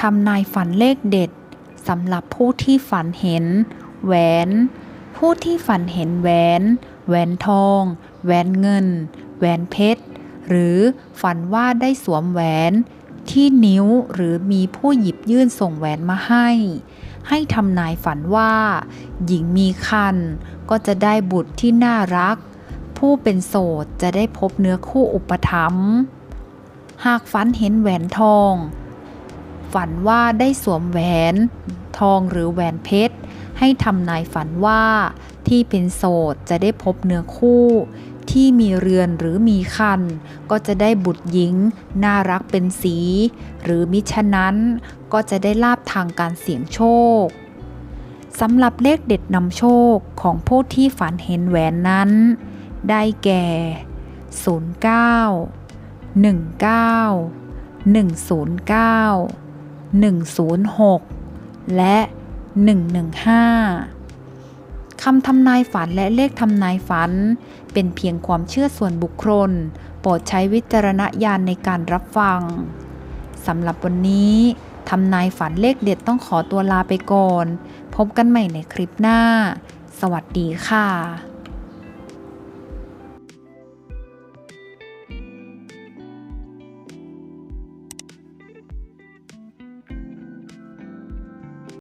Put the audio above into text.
ทำนายฝันเลขเด็ดสำหรับผู้ที่ฝันเห็น แหวน ผู้ที่ฝันเห็นแหวน แหวนทอง แหวนเงิน แหวนเพชร หรือฝันว่าได้สวมแหวน ที่นิ้วหรือมีผู้หยิบยื่นส่งแหวนมาให้ ให้ทำนายฝันว่า หญิงมีคันก็จะได้บุตรที่น่ารัก ผู้เป็นโสดจะได้พบเนื้อคู่อุปถัมภ์หากฝันเห็นแหวนทอง ฝันว่าได้สวมแหวน ทองหรือแหวนเพชร ให้ทำนายฝันว่าที่เป็นโสดจะได้พบเนื้อคู่ ที่มีเรือนหรือมีคัน ก็จะได้บุตรหญิง น่ารักเป็นสี หรือมิฉะนั้นก็จะได้ลาบทางการเสี่ยงโชคสำหรับเลขเด็ดนำโชคของผู้ที่ฝันเห็นแหวนนั้น ได้แก่ 09 19 109 106 และ 115 คำทำนายฝันและเลขทำนายฝัน เป็นเพียงความเชื่อส่วนบุคคล โปรดใช้วิจารณญาณในการรับฟัง สำหรับวันนี้ทำนายฝันเลขเด็ดต้องขอตัวลาไปก่อน พบกันใหม่ในคลิปหน้า สวัสดีค่ะ